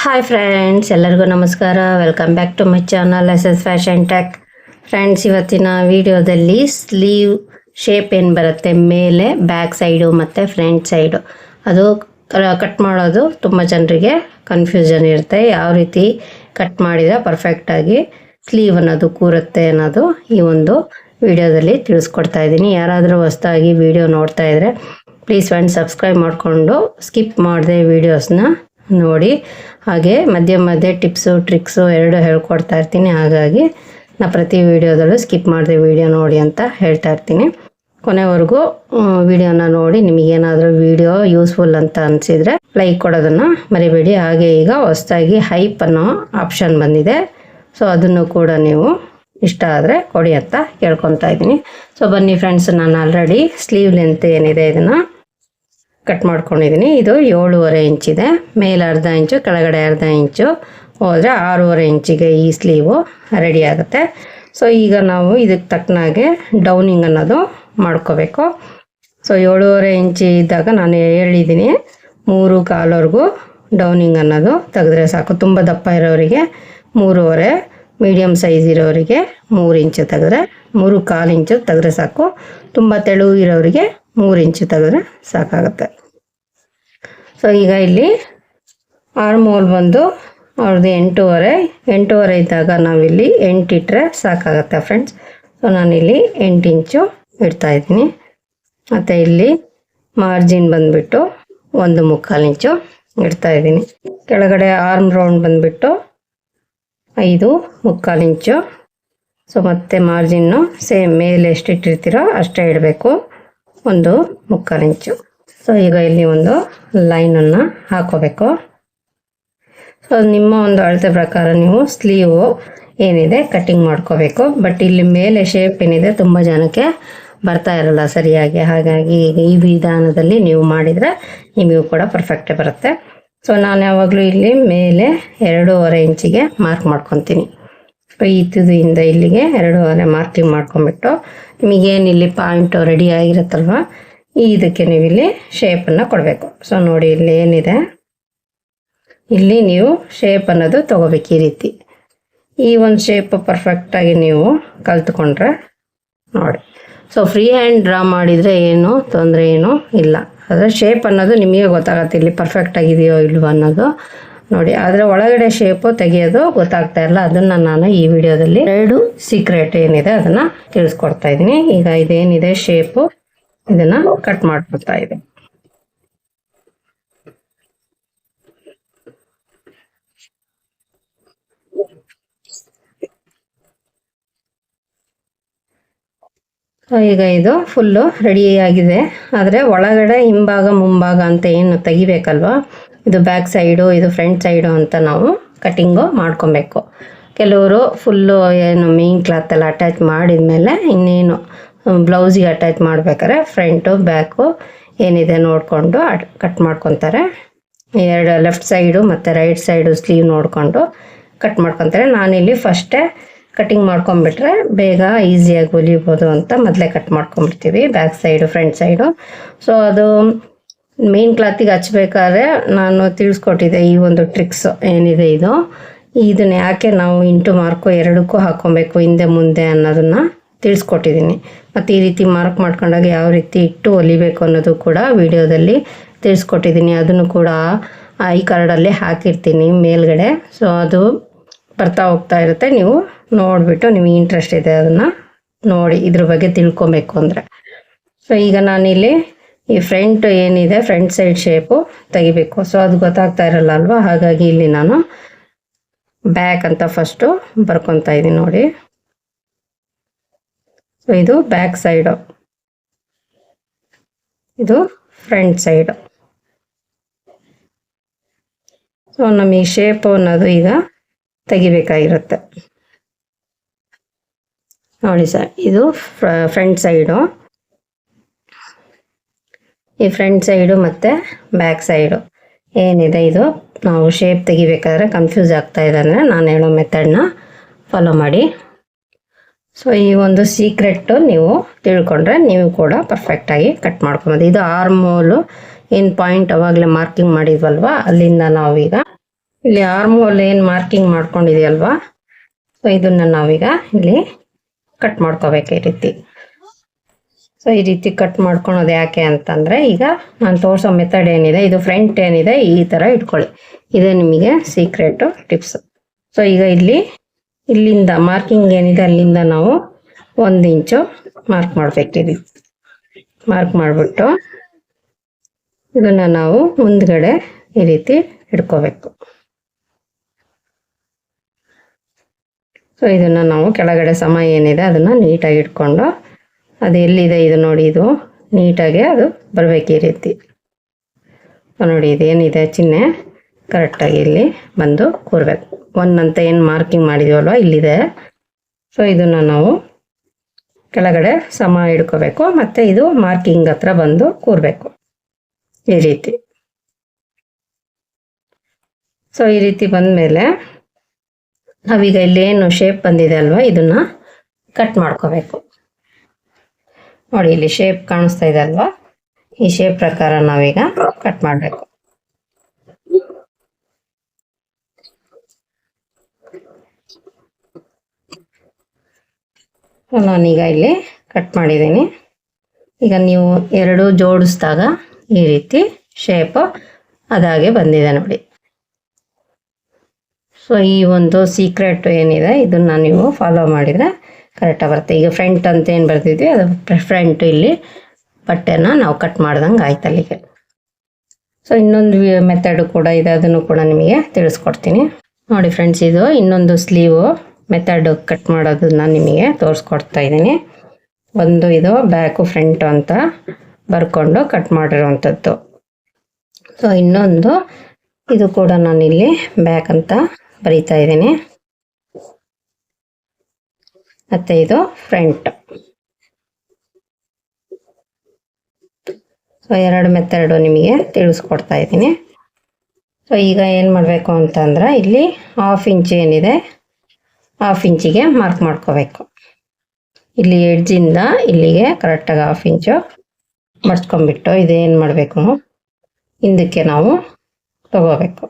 Hi friends ಎಲ್ಲರಿಗೂ ನಮಸ್ಕಾರ. Welcome back to my channel S S fashion tack friends ಇವತ್ತಿನ ವಿಡಿಯೋದಲ್ಲಿ ಸ್ಲೀವ್ ಶೇಪ್ ಏನು ಬರುತ್ತೆ? ಮೇಲೆ ಬ್ಯಾಕ್ ಸೈಡು ಮತ್ತು ಫ್ರಂಟ್ ಸೈಡು ಅದು ಕಟ್ ಮಾಡೋದು ತುಂಬ ಜನರಿಗೆ ಕನ್ಫ್ಯೂಷನ್ ಇರುತ್ತೆ. ಯಾವ ರೀತಿ ಕಟ್ ಮಾಡಿದರೆ ಪರ್ಫೆಕ್ಟಾಗಿ ಸ್ಲೀವ್ ಅನ್ನೋದು ಕೂರುತ್ತೆ ಅನ್ನೋದು ಈ ಒಂದು ವಿಡಿಯೋದಲ್ಲಿ ತಿಳಿಸ್ಕೊಡ್ತಾ ಇದ್ದೀನಿ. ಯಾರಾದರೂ ಹೊಸದಾಗಿ ವಿಡಿಯೋ ನೋಡ್ತಾ ಇದ್ದರೆ ಪ್ಲೀಸ್ ಫ್ರೆಂಡ್ ಸಬ್ಸ್ಕ್ರೈಬ್ ಮಾಡಿಕೊಂಡು ಸ್ಕಿಪ್ ಮಾಡಿದೆ ವೀಡಿಯೋಸ್ನ ನೋಡಿ. ಹಾಗೆ ಮಧ್ಯೆ ಮಧ್ಯೆ ಟಿಪ್ಸು, ಟ್ರಿಕ್ಸು ಎರಡು ಹೇಳ್ಕೊಡ್ತಾ ಇರ್ತೀನಿ. ಹಾಗಾಗಿ ನಾ ಪ್ರತಿ ವೀಡಿಯೋದಲ್ಲೂ ಸ್ಕಿಪ್ ಮಾಡಿದೆ ವಿಡಿಯೋ ನೋಡಿ ಅಂತ ಹೇಳ್ತಾ ಇರ್ತೀನಿ. ಕೊನೆವರೆಗೂ ವಿಡಿಯೋನ ನೋಡಿ ನಿಮಗೇನಾದರೂ ವಿಡಿಯೋ ಯೂಸ್ಫುಲ್ ಅಂತ ಅನಿಸಿದರೆ ಲೈಕ್ ಕೊಡೋದನ್ನು ಮರಿಬೇಡಿ. ಹಾಗೆ ಈಗ ಹೊಸದಾಗಿ ಹೈಪ್ ಅನ್ನೋ ಆಪ್ಷನ್ ಬಂದಿದೆ. ಸೊ, ಅದನ್ನು ಕೂಡ ನೀವು ಇಷ್ಟ ಆದರೆ ಕೊಡಿ ಅಂತ ಕೇಳ್ಕೊತಾ ಇದ್ದೀನಿ. ಸೊ, ಬನ್ನಿ ಫ್ರೆಂಡ್ಸ್, ನಾನು ಆಲ್ರೆಡಿ ಸ್ಲೀವ್ ಲೆಂತ್ ಏನಿದೆ ಇದನ್ನು ಕಟ್ ಮಾಡ್ಕೊಂಡಿದ್ದೀನಿ. ಇದು ಏಳುವರೆ ಇಂಚಿದೆ. ಮೇಲೆ ಅರ್ಧ ಇಂಚು, ಕೆಳಗಡೆ ಅರ್ಧ ಇಂಚು. ಹೋದರೆ ಆರೂವರೆ ಇಂಚಿಗೆ ಈ ಸ್ಲೀವು ರೆಡಿ ಆಗುತ್ತೆ. ಸೊ ಈಗ ನಾವು ಇದಕ್ಕೆ ತಕ್ಕನಾಗೆ ಡೌನಿಂಗ್ ಅನ್ನೋದು ಮಾಡ್ಕೋಬೇಕು. ಸೊ ಏಳೂವರೆ ಇಂಚಿ ಇದ್ದಾಗ ನಾನು ಹೇಳಿದ್ದೀನಿ, ಮೂರು ಕಾಲವರೆಗೂ ಡೌನಿಂಗ್ ಅನ್ನೋದು ತೆಗೆದ್ರೆ ಸಾಕು. ತುಂಬ ದಪ್ಪ ಇರೋರಿಗೆ ಮೂರುವರೆ ಮೀಡಿಯಮ್ ಸೈಜ್ ಇರೋರಿಗೆ ಮೂರು ಇಂಚು ತೆಗೆದ್ರೆ ಮೂರು ಕಾಲು ಇಂಚು ತೆಗೆದ್ರೆ ಸಾಕು. ತುಂಬ ತೆಳು ಇರೋರಿಗೆ ಮೂರು ಇಂಚು ತೆಗೆದ್ರೆ ಸಾಕಾಗುತ್ತೆ. ಸೊ ಈಗ ಇಲ್ಲಿ ಆರ್ಮೋಲ್ ಬಂದು ಅವ್ರದ್ದು ಎಂಟೂವರೆ. ಎಂಟೂವರೆ ಇದ್ದಾಗ ನಾವಿಲ್ಲಿ ಎಂಟು ಇಟ್ಟರೆ ಸಾಕಾಗುತ್ತೆ ಫ್ರೆಂಡ್ಸ್ ಸೊ ನಾನಿಲ್ಲಿ ಎಂಟು ಇಂಚು ಇಡ್ತಾ ಇದ್ದೀನಿ. ಮತ್ತು ಇಲ್ಲಿ ಮಾರ್ಜಿನ್ ಬಂದುಬಿಟ್ಟು ಒಂದು ಮುಕ್ಕಾಲು ಇಂಚು ಇಡ್ತಾ ಇದ್ದೀನಿ. ಕೆಳಗಡೆ ಆರ್ಮ್ ರೌಂಡ್ ಬಂದುಬಿಟ್ಟು ಐದು ಮುಕ್ಕಾಲು ಇಂಚು. ಸೊ ಮತ್ತೆ ಮಾರ್ಜಿನ್ನು ಸೇಮ್ ಮೇಲೆ ಎಷ್ಟು ಇಟ್ಟಿರ್ತೀರೋ ಅಷ್ಟೇ ಇಡಬೇಕು. ಒಂದು ಮುಕ್ಕಾಲು ಇಂಚು. ಸೊ ಈಗ ಇಲ್ಲಿ ಒಂದು ಲೈನನ್ನು ಹಾಕೋಬೇಕು. ಸೊ ನಿಮ್ಮ ಒಂದು ಅಳತೆ ಪ್ರಕಾರ ನೀವು ಸ್ಲೀವು ಏನಿದೆ ಕಟ್ಟಿಂಗ್ ಮಾಡ್ಕೋಬೇಕು. ಬಟ್ ಇಲ್ಲಿ ಮೇಲೆ ಶೇಪ್ ಏನಿದೆ ತುಂಬ ಜನಕ್ಕೆ ಬರ್ತಾ ಇರಲ್ಲ ಸರಿಯಾಗಿ. ಹಾಗಾಗಿ ಈ ವಿಧಾನದಲ್ಲಿ ನೀವು ಮಾಡಿದರೆ ನಿಮಗೂ ಕೂಡ ಪರ್ಫೆಕ್ಟೇ ಬರುತ್ತೆ. ಸೊ ನಾನು ಯಾವಾಗಲೂ ಇಲ್ಲಿ ಮೇಲೆ ಎರಡೂವರೆ ಇಂಚಿಗೆ ಮಾರ್ಕ್ ಮಾಡ್ಕೊತೀನಿ. ತುದಿಯಿಂದ ಇಲ್ಲಿಗೆ ಎರಡೂವರೆ ಮಾರ್ಕಿಂಗ್ ಮಾಡ್ಕೊಂಬಿಟ್ಟು ನಿಮಗೇನು ಇಲ್ಲಿ ಪಾಯಿಂಟ್ ರೆಡಿ ಆಗಿರುತ್ತಲ್ವ? ಇದಕ್ಕೆ ನೀವು ಇಲ್ಲಿ ಶೇಪನ್ನು ಕೊಡಬೇಕು. ಸೊ ನೋಡಿ ಇಲ್ಲಿ ಏನಿದೆ? ಇಲ್ಲಿ ನೀವು ಶೇಪ್ ಅನ್ನೋದು ತಗೋಬೇಕು ಈ ರೀತಿ. ಈ ಒಂದು ಶೇಪ್ ಪರ್ಫೆಕ್ಟಾಗಿ ನೀವು ಕಲ್ತ್ಕೊಂಡ್ರೆ ನೋಡಿ. ಸೊ ಫ್ರೀ ಹ್ಯಾಂಡ್ ಡ್ರಾ ಮಾಡಿದರೆ ಏನು ತೊಂದರೆ ಏನು ಇಲ್ಲ. ಆದರೆ ಶೇಪ್ ಅನ್ನೋದು ನಿಮಗೆ ಗೊತ್ತಾಗತ್ತೆ ಇಲ್ಲಿ ಪರ್ಫೆಕ್ಟ್ ಆಗಿದೆಯೋ ಇಲ್ವೋ ಅನ್ನೋದು. ನೋಡಿ ಆದ್ರೆ ಒಳಗಡೆ ಶೇಪು ತೆಗೆಯೋದು ಗೊತ್ತಾಗ್ತಾ ಇಲ್ಲ ಅದನ್ನ ನಾನು ಈ ವಿಡಿಯೋದಲ್ಲಿ ಎರಡು ಸೀಕ್ರೆಟ್ ಏನಿದೆ ಅದನ್ನ ತಿಳಿಸ್ಕೊಡ್ತಾ ಇದ್ದೀನಿ. ಈಗ ಇದೇನಿದೆ ಶೇಪು ಇದನ್ನ ಕಟ್ ಮಾಡ್ಬಿಡ್ತಾ ಇದೆ ಈಗ ಇದು ಫುಲ್ಲು ರೆಡಿ ಆಗಿದೆ. ಆದರೆ ಒಳಗಡೆ ಹಿಂಭಾಗ ಮುಂಭಾಗ ಅಂತ ಏನು ತೆಗಿಬೇಕಲ್ವಾ? ಇದು ಬ್ಯಾಕ್ ಸೈಡು ಇದು ಫ್ರಂಟ್ ಸೈಡು ಅಂತ ನಾವು ಕಟ್ಟಿಂಗು ಮಾಡ್ಕೊಬೇಕು. ಕೆಲವರು ಫುಲ್ಲು ಏನು ಮೇನ್ ಕ್ಲಾತ್ ಎಲ್ಲ ಅಟ್ಯಾಚ್ ಮಾಡಿದ ಮೇಲೆ ಇನ್ನೇನು ಬ್ಲೌಸಿಗೆ ಅಟ್ಯಾಚ್ ಮಾಡ್ಬೇಕಾದ್ರೆ ಫ್ರಂಟು ಬ್ಯಾಕು ಏನಿದೆ ನೋಡಿಕೊಂಡು ಕಟ್ ಮಾಡ್ಕೊತಾರೆ. ಎರಡು ಲೆಫ್ಟ್ ಸೈಡು ಮತ್ತು ರೈಟ್ ಸೈಡು ಸ್ಲೀವ್ ನೋಡಿಕೊಂಡು ಕಟ್ ಮಾಡ್ಕೊತಾರೆ. ನಾನಿಲ್ಲಿ ಫಸ್ಟೇ ಕಟಿಂಗ್ ಮಾಡ್ಕೊಂಬಿಟ್ರೆ ಬೇಗ ಈಸಿಯಾಗಿ ಹೊಲಿಬೋದು ಅಂತ ಮೊದಲೇ cut ಮಾಡ್ಕೊಂಬಿಡ್ತೀವಿ back side front side so ಅದು ಮೇನ್ ಕ್ಲಾತಿಗೆ ಹಚ್ಬೇಕಾದ್ರೆ ನಾನು ತಿಳಿಸ್ಕೊಟ್ಟಿದ್ದೆ ಈ ಒಂದು ಟ್ರಿಕ್ಸ್ ಏನಿದೆ ಇದು. ಇದನ್ನ ಯಾಕೆ ನಾವು ಇಂಟು ಮಾರ್ಕು ಎರಡಕ್ಕೂ ಹಾಕ್ಕೊಬೇಕು ಹಿಂದೆ ಮುಂದೆ ಅನ್ನೋದನ್ನು ತಿಳಿಸ್ಕೊಟ್ಟಿದ್ದೀನಿ. ಮತ್ತು ಈ ರೀತಿ ಮಾರ್ಕ್ ಮಾಡ್ಕೊಂಡಾಗ ಯಾವ ರೀತಿ ಇಟ್ಟು ಹೊಲಿಬೇಕು ಅನ್ನೋದು ಕೂಡ ವಿಡಿಯೋದಲ್ಲಿ ತಿಳಿಸ್ಕೊಟ್ಟಿದ್ದೀನಿ. ಅದನ್ನು ಕೂಡ ಐ ಕಾರ್ಡಲ್ಲಿ ಹಾಕಿರ್ತೀನಿ ಮೇಲ್ಗಡೆ. ಸೊ ಅದು ಬರ್ತಾ ಹೋಗ್ತಾ ಇರುತ್ತೆ. ನೀವು ನೋಡಿಬಿಟ್ಟು ನಿಮಗೆ ಇಂಟ್ರೆಸ್ಟ್ ಇದೆ ಅದನ್ನು ನೋಡಿ, ಇದ್ರ ಬಗ್ಗೆ ತಿಳ್ಕೊಬೇಕು ಅಂದರೆ. ಸೊ ಈಗ ನಾನಿಲ್ಲಿ ಈ ಫ್ರಂಟ್ ಏನಿದೆ ಫ್ರಂಟ್ ಸೈಡ್ ಶೇಪು ತೆಗಿಬೇಕು. ಸೊ ಅದು ಗೊತ್ತಾಗ್ತಾ ಇರಲ್ಲ ಅಲ್ವಾ? ಹಾಗಾಗಿ ಇಲ್ಲಿ ನಾನು ಬ್ಯಾಕ್ ಅಂತ ಫಸ್ಟು ಬರ್ಕೊತಾ ಇದ್ದೀನಿ ನೋಡಿ. ಸೊ ಇದು ಬ್ಯಾಕ್ ಸೈಡು ಇದು ಫ್ರಂಟ್ ಸೈಡು ಸೊ ನಮಗೆ ಶೇಪ್ ಅನ್ನೋದು ಈಗ ತೆಗಿಬೇಕಾಗಿರುತ್ತೆ. ನೋಡಿ ಸರ್, ಇದು ಫ್ರಂಟ್ ಸೈಡು ಈ ಫ್ರಂಟ್ ಸೈಡು ಮತ್ತು ಬ್ಯಾಕ್ ಸೈಡು. ಏನಿದೆ ಇದು? ನಾವು ಶೇಪ್ ತೆಗಿಬೇಕಾದ್ರೆ ಕನ್ಫ್ಯೂಸ್ ಆಗ್ತಾ ಇದೆ ಅಂದರೆ ನಾನು ಹೇಳೋ ಮೆಥಡ್ನ ಫಾಲೋ ಮಾಡಿ. ಸೊ ಈ ಒಂದು ಸೀಕ್ರೆಟ್ಟು ನೀವು ತಿಳ್ಕೊಂಡ್ರೆ ನೀವು ಕೂಡ ಪರ್ಫೆಕ್ಟಾಗಿ ಕಟ್ ಮಾಡ್ಕೊಬೋದು. ಇದು ಆರ್ಮೋಲು ಏನು ಪಾಯಿಂಟ್ ಅವಾಗಲೇ ಮಾರ್ಕಿಂಗ್ ಮಾಡಿದ್ವಲ್ವ? ಅಲ್ಲಿಂದ ನಾವೀಗ ಇಲ್ಲಿ ಆರ್ಮೋಲ್ ಏನು ಮಾರ್ಕಿಂಗ್ ಮಾಡ್ಕೊಂಡಿದೆಯಲ್ವಾ? ಸೊ ಇದನ್ನು ನಾವೀಗ ಇಲ್ಲಿ ಕಟ್ ಮಾಡ್ಕೋಬೇಕು ಈ ರೀತಿ. ಸೊ ಈ ರೀತಿ ಕಟ್ ಮಾಡ್ಕೊಳೋದು ಯಾಕೆ ಅಂತಂದರೆ, ಈಗ ನಾನು ತೋರಿಸೋ ಮೆಥಡ್ ಏನಿದೆ, ಇದು ಫ್ರಂಟ್ ಏನಿದೆ, ಈ ಥರ ಇಟ್ಕೊಳ್ಳಿ. ಇದು ನಿಮಗೆ ಸೀಕ್ರೆಟು ಟಿಪ್ಸ್ ಸೊ ಈಗ ಇಲ್ಲಿ, ಇಲ್ಲಿಂದ ಮಾರ್ಕಿಂಗ್ ಏನಿದೆ, ಅಲ್ಲಿಂದ ನಾವು ಒಂದು ಇಂಚು ಮಾರ್ಕ್ ಮಾಡಬೇಕು. ಮಾರ್ಕ್ ಮಾಡಿಬಿಟ್ಟು ಇದನ್ನು ನಾವು ಮುಂದ್ಗಡೆ ಈ ರೀತಿ ಇಟ್ಕೋಬೇಕು. ಸೊ ಇದನ್ನು ನಾವು ಕೆಳಗಡೆ ಸಮ ಏನಿದೆ, ಅದನ್ನು ನೀಟಾಗಿ ಇಟ್ಕೊಂಡು ಅದು ಎಲ್ಲಿದೆ ಇದು ನೋಡಿ, ಇದು ನೀಟಾಗಿ ಅದು ಬರಬೇಕು ಈ ರೀತಿ. ನೋಡಿ, ಇದೇನಿದೆ ಚಿಹ್ನೆ? ಕರೆಕ್ಟಾಗಿ ಇಲ್ಲಿ ಬಂದು ಕೂರ್ಬೇಕು. ಒನ್ ಅಂತ ಏನು ಮಾರ್ಕಿಂಗ್ ಮಾಡಿದೀವಲ್ವ? ಇಲ್ಲಿದೆ. ಸೊ ಇದನ್ನು ನಾವು ಕೆಳಗಡೆ ಸಮ ಹಿಡ್ಕೋಬೇಕು ಮತ್ತು ಇದು ಮಾರ್ಕಿಂಗ್ ಹತ್ರ ಬಂದು ಕೂರಬೇಕು. ಈ ರೀತಿ. ಸೊ ಈ ರೀತಿ ಬಂದಮೇಲೆ ನಾವೀಗ ಏನು ಶೇಪ್ ಬಂದಿದೆ ಅಲ್ವಾ? ಇದನ್ನು ಕಟ್ ಮಾಡ್ಕೋಬೇಕು. ನೋಡಿ, ಇಲ್ಲಿ ಶೇಪ್ ಕಾಣಿಸ್ತಾ ಇದೆ ಅಲ್ವಾ? ಈ ಶೇಪ್ ಪ್ರಕಾರ ನಾವೀಗ ಕಟ್ ಮಾಡಬೇಕು. ನಾನೀಗ ಇಲ್ಲಿ ಕಟ್ ಮಾಡಿದ್ದೀನಿ. ಈಗ ನೀವು ಎರಡು ಜೋಡಿಸಿದಾಗ ಈ ರೀತಿ ಶೇಪ್ ಅದಾಗೆ ಬಂದಿದೆ ನೋಡಿ. ಸೊ, ಈ ಒಂದು ಸೀಕ್ರೆಟ್ ಏನಿದೆ, ಇದನ್ನ ನೀವು ಫಾಲೋ ಮಾಡಿದರೆ ಕರೆಕ್ಟಾಗಿ ಬರುತ್ತೆ. ಈಗ ಫ್ರಂಟ್ ಅಂತ ಏನು ಬರ್ತಿದ್ವಿ ಅದು ಫ್ರಂಟ್ ಇಲ್ಲಿ ಬಟ್ಟೆನ ನಾವು ಕಟ್ ಮಾಡ್ದಂಗೆ ಆಯ್ತು ಅಲ್ಲಿಗೆ. ಸೊ ಇನ್ನೊಂದು ಮೆಥಡ್ ಕೂಡ ಇದೆ. ಅದನ್ನು ಕೂಡ ನಿಮಗೆ ತಿಳಿಸ್ಕೊಡ್ತೀನಿ. ನೋಡಿ ಫ್ರೆಂಡ್ಸ್ ಇದು ಇನ್ನೊಂದು ಸ್ಲೀವು ಮೆಥಡ್ ಕಟ್ ಮಾಡೋದನ್ನ ನಿಮಗೆ ತೋರಿಸ್ಕೊಡ್ತಾ ಇದ್ದೀನಿ. ಒಂದು ಇದು ಬ್ಯಾಕು ಫ್ರಂಟು ಅಂತ ಬರ್ಕೊಂಡು ಕಟ್ ಮಾಡಿರುವಂಥದ್ದು. ಸೊ ಇನ್ನೊಂದು ಇದು ಕೂಡ ನಾನಿಲ್ಲಿ ಬ್ಯಾಕ್ ಅಂತ ಬರೀತಾ ಇದ್ದೀನಿ. ಮತ್ತೆ ಇದು ಫ್ರಂಟ್. ಸೊ ಎರಡು ಮೆಥಡು ನಿಮಗೆ ತಿಳಿಸ್ಕೊಡ್ತಾ ಇದ್ದೀನಿ. ಸೊ ಈಗ ಏನು ಮಾಡಬೇಕು ಅಂತಂದ್ರೆ ಇಲ್ಲಿ ಹಾಫ್ ಇಂಚ್ ಏನಿದೆ ಹಾಫ್ ಇಂಚಿಗೆ ಮಾರ್ಕ್ ಮಾಡ್ಕೋಬೇಕು. ಇಲ್ಲಿ ಎಡ್ಜಿಂದ ಇಲ್ಲಿಗೆ ಕರೆಕ್ಟಾಗಿ ಹಾಫ್ ಇಂಚು ಮಡ್ಸ್ಕೊಂಬಿಟ್ಟು ಇದೇನು ಮಾಡಬೇಕು? ಹಿಂದಕ್ಕೆ ನಾವು ತಗೋಬೇಕು.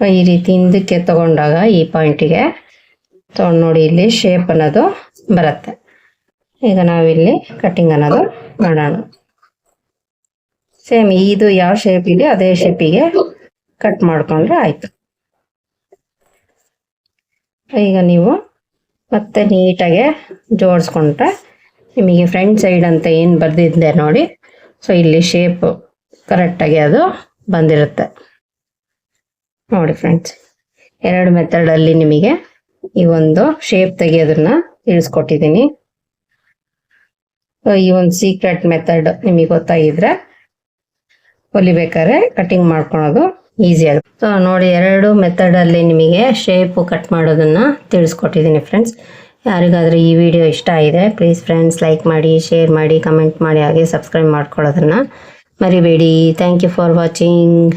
ಈ ರೀತಿ ಹಿಂದಕ್ಕೆ ತಗೊಂಡಾಗ ಈ ಪಾಯಿಂಟಿಗೆ ತಗೊಂಡು ನೋಡಿ ಇಲ್ಲಿ ಶೇಪ್ ಅನ್ನೋದು ಬರುತ್ತೆ. ಈಗ ನಾವಿಲ್ಲಿ ಕಟ್ಟಿಂಗ್ ಅನ್ನೋದು ಮಾಡೋಣ. ಸೇಮ್ ಇದು ಯಾವ ಶೇಪ್ ಇದೆ, ಅದೇ ಶೇಪಿಗೆ ಕಟ್ ಮಾಡ್ಕೊಂಡ್ರೆ ಆಯ್ತು. ಈಗ ನೀವು ಮತ್ತೆ ನೀಟಾಗೆ ಜೋಡಿಸ್ಕೊಂಡ್ರೆ ನಿಮಗೆ ಫ್ರಂಟ್ ಸೈಡ್ ಅಂತ ಏನು ಬರೆದಿದ್ದೆ ನೋಡಿ. ಸೊ ಇಲ್ಲಿ ಶೇಪ್ ಕರೆಕ್ಟಾಗಿ ಅದು ಬಂದಿರುತ್ತೆ. ನೋಡಿ ಫ್ರೆಂಡ್ಸ್ ಎರಡು ಮೆಥಡಲ್ಲಿ ನಿಮಗೆ ಈ ಒಂದು ಶೇಪ್ ತೆಗೆಯೋದನ್ನ ತಿಳಿಸ್ಕೊಟ್ಟಿದ್ದೀನಿ ಈ ಒಂದು ಸೀಕ್ರೆಟ್ ಮೆಥಡ್ ನಿಮಗೆ ಗೊತ್ತಾಗಿದ್ರೆ ಹೊಲಿಬೇಕಾದ್ರೆ ಕಟಿಂಗ್ ಮಾಡ್ಕೊಳೋದು ಈಸಿ ಆಗುತ್ತೆ ಸೊ ನೋಡಿ ಎರಡು ಮೆಥಡಲ್ಲಿ ನಿಮಗೆ ಶೇಪ್ ಕಟ್ ಮಾಡೋದನ್ನ ತಿಳಿಸ್ಕೊಟ್ಟಿದ್ದೀನಿ ಫ್ರೆಂಡ್ಸ್ ಯಾರಿಗಾದ್ರೂ ಈ ವಿಡಿಯೋ ಇಷ್ಟ ಆಗಿದೆ ಪ್ಲೀಸ್ ಫ್ರೆಂಡ್ಸ್ ಲೈಕ್ ಮಾಡಿ ಶೇರ್ ಮಾಡಿ ಕಮೆಂಟ್ ಮಾಡಿ, ಹಾಗೆ ಸಬ್ಸ್ಕ್ರೈಬ್ ಮಾಡ್ಕೊಳ್ಳೋದನ್ನ ಮರಿಬೇಡಿ. Thank you for watching